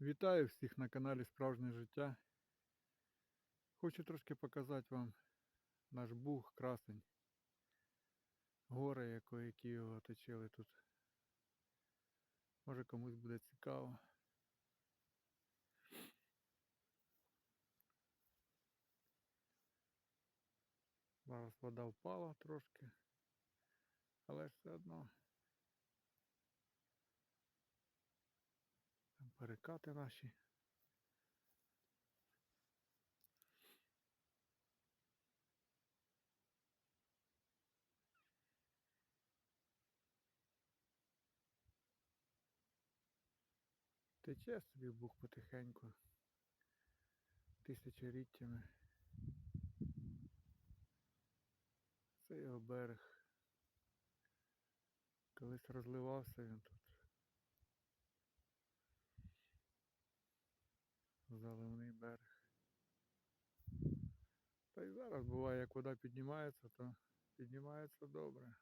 Вітаю всіх на каналі Справжнє життя. Хочу трошки показати вам наш буг, красень. Гори, які його оточили тут. Може комусь буде цікаво. Зараз вода впала трошки, але все одно. Перекати наші. Тече собі бух потихеньку. Тисячоліттями. Це його берег. Колись розливався він тут. Заливний берег. Та й зараз буває, як вода піднімається, то піднімається добре.